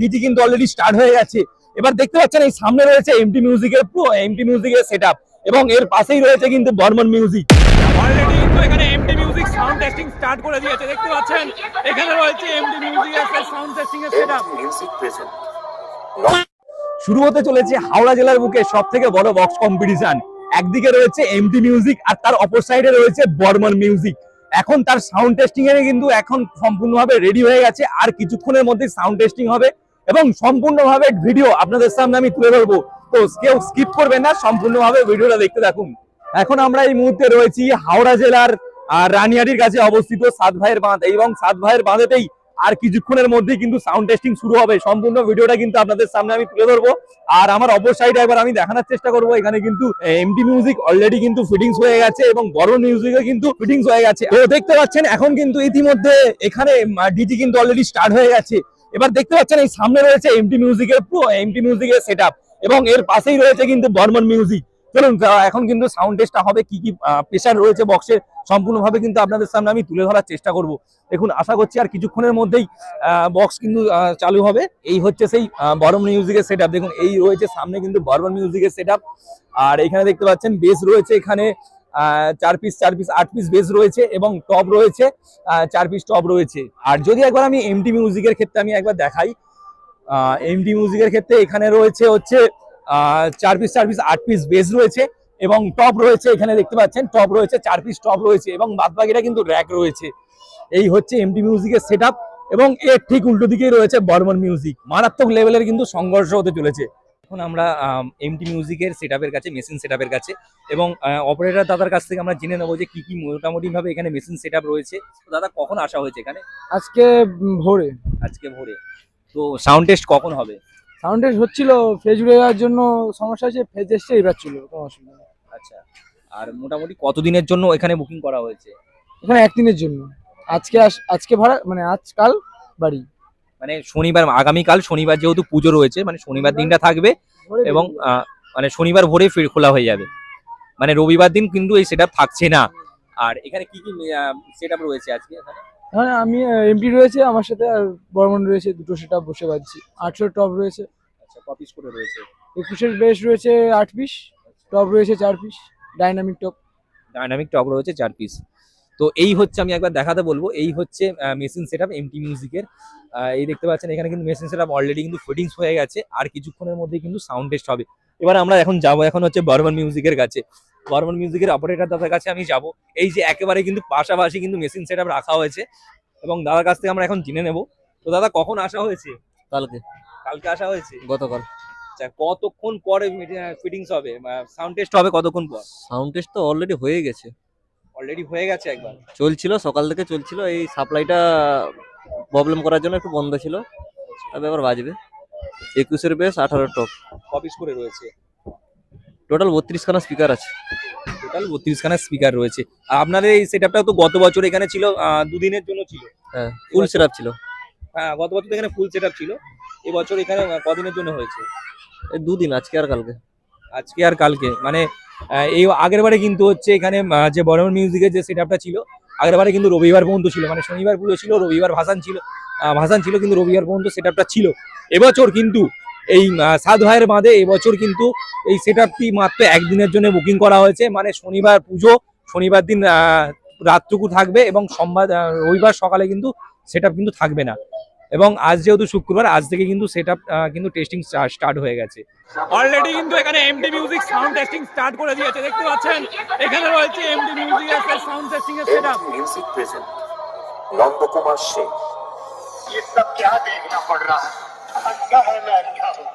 DT কিন্তু already start হয়ে গেছে। এবার দেখতে পাচ্ছেন এই সামনে রয়েছে এমটি মিউজিকের প্রো এমটি মিউজিকের সেটআপ এবং এর পাশেই রয়েছে কিন্তু বর্মন মিউজিক অলরেডি কিন্তু এখানে MT music sound testing start করে দিয়েছে দেখতে পাচ্ছেন? এখানে রয়েছে এমটি মিউজিকের সাউন্ড টেস্টিং এর সেটআপ Music present. শুরু হতে চলেছে হাওড়া জেলার বুকে সব থেকে বড় বক্স কম্পিটিশন একদিকে রয়েছে এমটি মিউজিক আর তার অপর সাইডে রয়েছে বর্মন মিউজিক এখন তার সাউন্ড টেস্টিং এর কিন্তু এখন সম্পূর্ণভাবে রেডি হয়ে গেছে। আর কিছুক্ষণের মধ্যে সাউন্ড টেস্টিং হবে। এবং সম্পূর্ণভাবে ভিডিও আপনাদের সামনে আমি তুলে ধরবো। তো কেউ স্কিপ করবেন না সম্পূর্ণভাবে ভিডিওটা দেখতে থাকুন। এখন আমরা এই মুহূর্তে রয়েছি হাওড়া জেলার আহ, রানিয়ারির কাছে অবস্থিত সাত ভাইয়ের বাঁধ এবং সাত ভাইয়ের বাঁধেতেই আর কিছুক্ষণের মধ্যেই কিন্তু সাউন্ড টেস্টিং শুরু হবে। সম্পূর্ণ ভিডিওটা কিন্তু আপনাদের সামনে আমি তুলে ধরবো। আর আমার অপর সাইডে একবার আমি দেখানোর চেষ্টা করব। এখানে কিন্তু এমটি মিউজিক অলরেডি কিন্তু ফিটিংস হয়ে গেছে এবং বড় মিউজিকও কিন্তু ফিটিংস হয়ে গেছে। তো দেখতে পাচ্ছেন এখন কিন্তু ইতিমধ্যে এখানে ডিজি কিন্তু অলরেডি স্টার্ট হয়ে গেছে। এবার দেখতে পাচ্ছেন এই সামনে রয়েছে এমটি মিউজিকের প্রো এমটি মিউজিকের সেটআপ এবং এর পাশেই রয়েছে কিন্তু বর্মন মিউজিক চলুন এখন কিন্তু সাউন্ড টেস্টটা হবে, কি কি প্রেশার রয়েছে বক্সে সম্পূর্ণভাবে কিন্তু আপনাদের সামনে আমি তুলে ধরার চেষ্টা করব। দেখুন, আশা করছি আর কিছুক্ষণের মধ্যেই বক্স কিন্তু চালু হবে। এই হচ্ছে সেই বরম মিউজিকের সেটআপ দেখুন, এই রয়েছে সামনে কিন্তু বর্মন মিউজিকের সেটআপ আর এখানে দেখতে পাচ্ছেন বেস রয়েছে এখানে। চার পিস চার পিস আট পিস বেস রয়েছে এবং টপ রয়েছে চার পিস টপ রয়েছে। আর যদি একবার আমি এমটি মিউজিকের ক্ষেত্রে আমি একবার দেখাই এমটি মিউজিকের ক্ষেত্রে এখানে রয়েছে হচ্ছে চার পিস চার পিস আট পিস বেস রয়েছে এবং টপ রয়েছে, এখানে দেখতে পাচ্ছেন টপ রয়েছে, চার পিস টপ রয়েছে এবং বাদ বাকিটা কিন্তু র্যাক রয়েছে। এই হচ্ছে এমটি মিউজিকের সেট এবং এর ঠিক উল্টো দিকেই রয়েছে বর্মন মিউজিক মারাত্মক লেভেলের কিন্তু সংঘর্ষ হতে চলেছে। এখন আমরা এমটি মিউজিকের সেট কাছে মেশিন সেট কাছে এবং অপারেটর দাদার কাছ থেকে আমরা জেনে নেব যে কী কী মোটামুটি ভাবে এখানে মেশিন সেট রয়েছে। দাদা কখন আসা হয়েছে এখানে? আজকে ভোরে। আজকে ভোরে। তো সাউন্ড টেস্ট কখন হবে? সাউন্ড টেস্ট হচ্ছিল ফেজ উড়ে যাওয়ার জন্য সমস্যা হচ্ছে ফেজ এসছে এবার ছিল কোনো অসুবিধা নেই। আচ্ছা। আর মোটামুটি কতদিনের জন্য এখানে বুকিং করা হয়েছে? এখানে একদিনের জন্য। আজকে আজকে ভাড়া মানে আজকাল বাড়ি। মানে শনিবার আগামীকাল শনিবার যেহেতু পুজো রয়েছে মানে শনিবার দিনটা থাকবে এবং মানে শনিবার ভোরে ফির খোলা হয়ে যাবে। মানে রবিবার দিন কিন্তু এই সেটআপ থাকছে না। আর এখানে কি কি সেটআপ রয়েছে আজকে এখানে? হ্যাঁ আমি এমপি রয়েছে আমার সাথে আর বর্মন রয়েছে দুটো সেটা বসে পাচ্ছি আটশো টপ রয়েছে। আচ্ছা কপিস করে রয়েছে? একুশের বেশ রয়েছে আট পিস টপ রয়েছে চার piece dynamic top dynamic top রয়েছে চার পিস তো এই হচ্ছে আমি একবার দেখাতে বলব। এই হচ্ছে মেশিন সেটআপ এমটি মিউজিকের এই দেখতে পাচ্ছেন এখানে কিন্তু মেশিন সেটআপ অলরেডি কিন্তু ফিটিংস হয়ে গেছে আর কিছুক্ষণের মধ্যে কিন্তু সাউন্ড টেস্ট হবে। এবার আমরা এখন যাব এখন হচ্ছে বর্মন মিউজিকের কাছে। বর্মন মিউজিকের অপারেটর দাদার কাছে আমি যাব। এই যে একেবারে কিন্তু পাশাপাশি কিন্তু মেশিন সেট আপ রাখা হয়েছে এবং দাদার কাছ থেকে আমরা এখন জেনে নেব। তো দাদা কখন আসা হয়েছে? কালকে। কালকে আসা হয়েছে? গতকাল। আচ্ছা কতক্ষণ পরে ফিটিংস হবে? সাউন্ড টেস্ট হবে কতক্ষণ পর? সাউন্ড টেস্ট তো অলরেডি হয়ে গেছে। অলরেডি হয়ে গেছে একবার। চলছিল সকাল থেকে চলছিল। এই সাপ্লাইটা প্রবলেম করার জন্য একটু বন্ধ ছিল। তবে এবার বাজবে। একুশের বেশ আঠারো টপ। কপিস করে রয়েছে? টোটাল বত্রিশখানা স্পিকার আছে। টোটাল বত্রিশ খানা স্পিকার রয়েছে। আর আপনাদের এই সেটআপটাও তো গত বছর এখানে ছিল দুদিনের জন্য ছিল। হ্যাঁ ফুল সেটআপ ছিল। হ্যাঁ গত বছর তো এখানে ফুল সেটআপ ছিল। এবছর এখানে কদিনের জন্য হয়েছে? এই দুদিন আজকে আর কালকে। আজকে আর কালকে। মানে এই আগের বারে কিন্তু হচ্ছে এখানে যে বর্মন মিউজিকের যে সেটআপটা ছিল, আগের বারে কিন্তু রবিবার পর্যন্ত ছিল। মানে শনিবার পুজো ছিল, রবিবার ভাসান ছিল ভাসান ছিল কিন্তু রবিবার পর্যন্ত সেটআপটা ছিল। এবছর কিন্তু এই সাত ভাইয়ের বাঁধে এবছর কিন্তু এই সেটআপটি মাত্র একদিনের জন্য বুকিং করা হয়েছে। মানে শনিবার পুজো, শনিবার দিন রাতটুকু থাকবে এবং সোমবার রবিবার সকালে কিন্তু সেটআপ কিন্তু থাকবে না। এবং আজ যেহেতু শুক্রবার আজ থেকে কিন্তু সেটআপ কিন্তু টেস্টিং স্টার্ট হয়ে গেছে অলরেডি কিন্তু এখানে MD music sound testing start করে দিয়েছে দেখতে পাচ্ছেন এখানে রয়েছে এমডি মিউজিক এর সাউন্ড টেস্টিং এর setup Music present. Nanda Kumar Sheikh ये सब क्या देखना पड़ रहा है अच्छा है मैं अच्छा हूँ